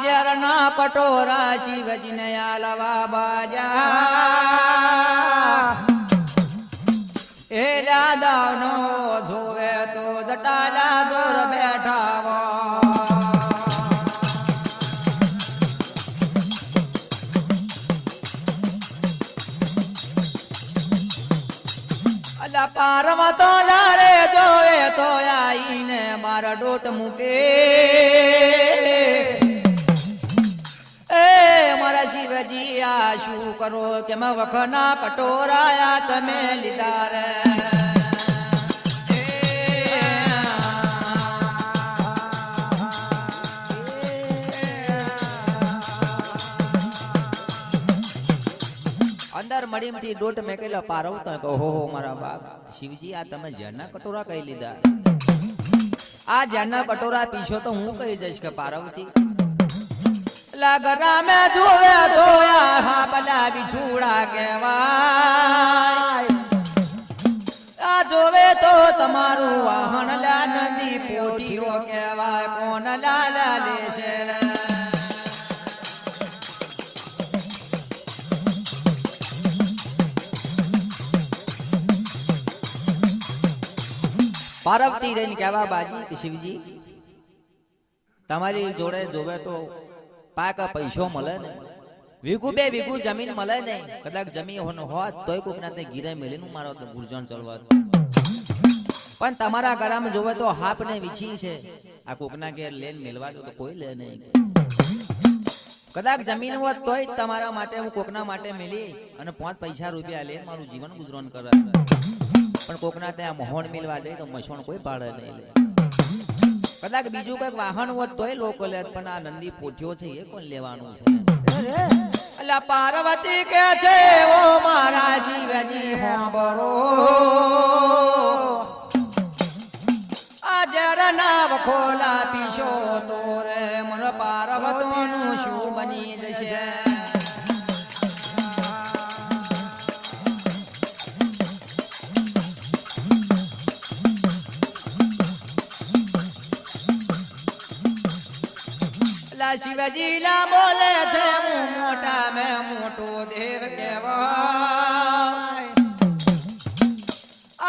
હાજર ના કટોરા શિવજીને આલવા બાજા. એ દાદાનો ધોવે તો જટાલા દોર બેઠાવા. અલા પારમાં તો લારે જોવે તો આઈને મારા ડોટ મૂકે. આ શું કરો કેમ વખના કટોરાયા તમે લીધા રે. કહો, હો મારા બાપ, શિવજી, આ તમે જ્યારના કટોરા કહી લીધા? આ જ્યારના કટોરા પીશો તો હું કહી દઈશ કે પાર્વતી લગરા મે જોવે ધોયા હા ભલા બિછુડા કહેવાય. આ જોવે તો તમારું વાહન લા નદી પોટીઓ કહેવાય, કોણ લાલા લેશે પાર્વતી રહીને કહેવા બાજી શિવજી, તમારી જોડે જોવે તો પાક પૈસો મળે ને વીઘુ બે વીઘુ જમીન મળે ને કદાચ જમીન હોત, તોય કોઈક ના ગીરે મેલીને મારો ગુરજણ ચલવા પણ તમારા ગળામાં જોવે તો હાપ ને વીછી છે. આ કોકના ઘેર લેન મેલવા દો તો કોઈ લે નહીં. કદાચ જમીન હોત, તોય તમારા માટે હું કોકના માટે મેલી અને પાંચ પૈસા રૂપિયા લે મારું જીવન ગુજરણ કરે પણ કોકના ત્યાં મોહણ મિલવા જાય તો મસોણ કોઈ પાડે નહીં લે. કદાચ બીજું કંઈક વાહન હોત તોય લોકો લે, પણ આ નંદી પોઠ્યો છે, એ કોણ લેવાનું છે? એટલે પાર્વતી કે છે, ઓ મારા શિવજી હોબરો આ જરા નાવ ખોલા પીશો તો રે મન પાર્વતોનું લા શિવજી લા બોલે છે, હું મોટા મે મોટો દેવ કહેવાય.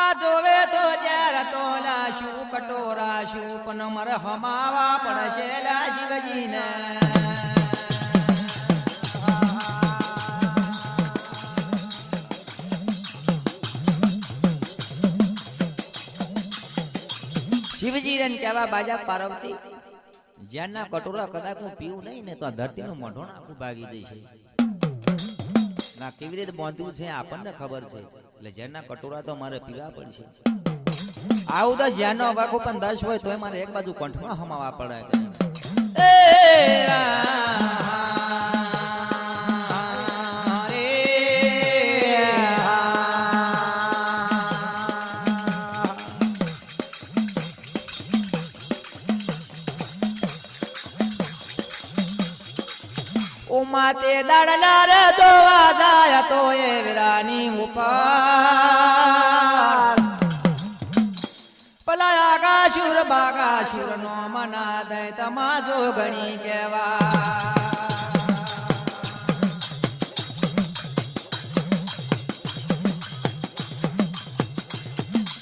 આ જોવે તો જ્યાર તો લા શું કટોરા શું પણ મર હમાવા પડશે લા શિવજીને. શિવજી રે કહેવા બાજા પાર્વતી જ્યાંના કટોરા કદાચ હું પીવું નહીં ને તો આ ધરતીનું મોઢોણ આખું ભાગી જશે. ના કેવી રીતે બાંધવું છે આપણને ખબર છે. એટલે જ્યાંના કટોરા તો મારે પીવા પડશે. આવું તો જ્યાંનો વાઘો પણ દસ હોય તોય મારે એક બાજુ કંઠમાં હમાવા પડે. એ ઉમા દાડનાર જોવા જાય તો એ વિરાની ઉપાર પલા આગાશુર બાકાશુર નો મના દય તમાજો ગણી કેવા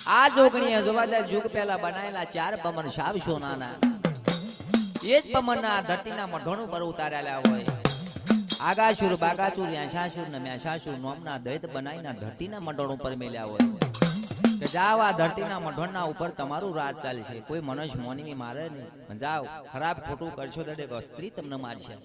આ જોગણી જોવા જાય જુગ પહેલા બનાયેલા ચાર પમન સાવ સોનાના. એ જ પમનના ધરતીના મઢોણું પર ઉતારેલા હોય. આગાસુર બાગાશુર યાશાશુર ને મ્યાશાશુર નોમના દૈત બનાવીના ધરતીના મંડળ ઉપર મેલ્યા હોય કે જાઓ આ ધરતીના મંડળના ઉપર તમારું રાજ ચાલશે કોઈ મનુષ્ય મોનીમી મારે નહીં જાઓ ખરાબ ખોટું કરશો તો એક સ્ત્રી તમને મારશે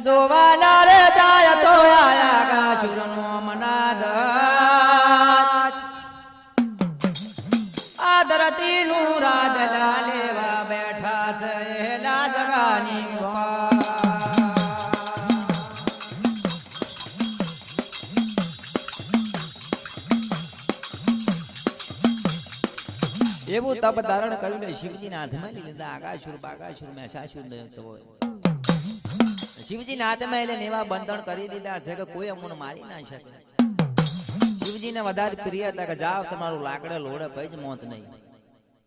જોવાના રે જાય તો આયા કાશુરનો એવું તપ ધારણ કરીને શિવજીના હાથમાં લઈ લીધા. આગાશુર, બાગાશુર મેષાશુર શિવજીના હાથમાં એટલે એવા બંધન કરી દીધા છે કે કોઈ અમને મારી ના શકે. શિવજીને વધારે પ્રિય હતા કે જાઓ તમારું લાકડે લોડે, કઈ જ મોત નહીં.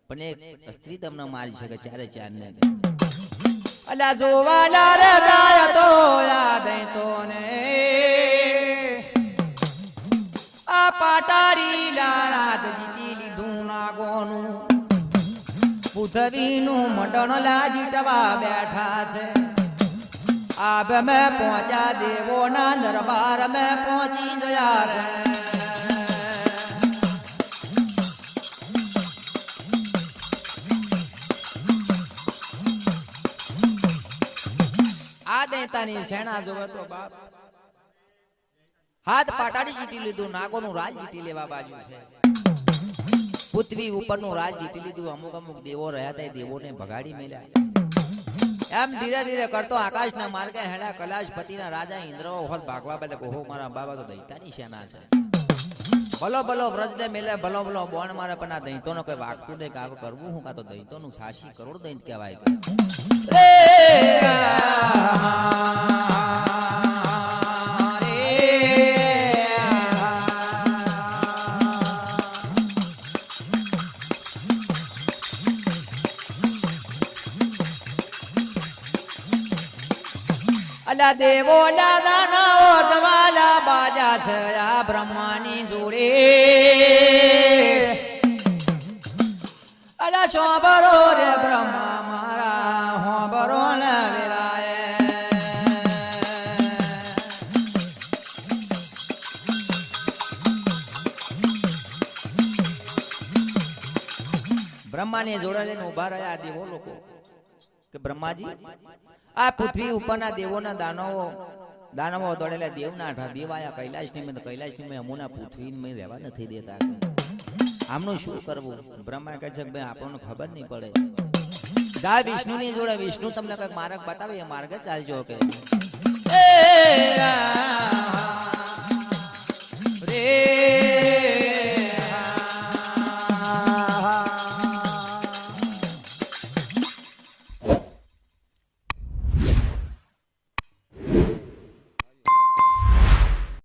પણ એક સ્ત્રી તમને મારી શકે ચારે ચાર ને અલા જોવાના રે જાય તો યાદ તો ને આ પાટારી લારાત પૃથ્વીનું મંડળ લાજીટવા બેઠા છે. આબ મેં પહોંચ્યા દેવોના દરબાર મેં પહોંચી જયા રે આ દેતાની શેણા જોવે તો બાપ? હાથ પાટાડી જીતી લીધું, નાગોનું રાજ જીતી લેવા બાજુ છે. પૃથ્વી ઉપરનું રાજ જીતી લીધું. અમુક અમુક દેવો રહ્યા હતા દેવોને ભગાડી મેલ્યા. એમ ધીરે ધીરે કરતો આકાશના માર્ગે હેડા કલાશપતિના રાજા ઇન્દ્ર હોત ભાગવા બધા ઓહો, મારા બાબા તો દૈતાની સેના છે. ભલો ભલો વ્રજને મેલે ભલો ભલો બોણ મારે, પણ આ દૈતોનો કોઈ વાગતું નહીં કાવ કરવું હું? કાં તો દૈતોનું છાશી કરોડ દૈત કહેવાય અલા દેવો ના દાનાઓ બાજા છે બ્રહ્માની જોડે. અલા શોભરો રે બ્રહ્મા મારા હોબરો ને વેરાય બ્રહ્માની જોડે લઈને ઊભા રહ્યા દેવો લોકો. કે બ્રહ્માજી, આ પૃથ્વી ઉપરના દેવોના દાનવો દાનવો દોડેલા દેવના આઠા દેવ આયા કૈલાશની કૈલાશની અમુના પૃથ્વી મેં રહેવા નથી દેતા. આમનું શું કરવું? બ્રહ્મા કહે છે કે ભાઈ, આપણને ખબર નહીં પડે. જા વિષ્ણુ ની જોડે, વિષ્ણુ તમને કંઈક માર્ગ બતાવે, એ માર્ગે ચાલજો કે. રામ.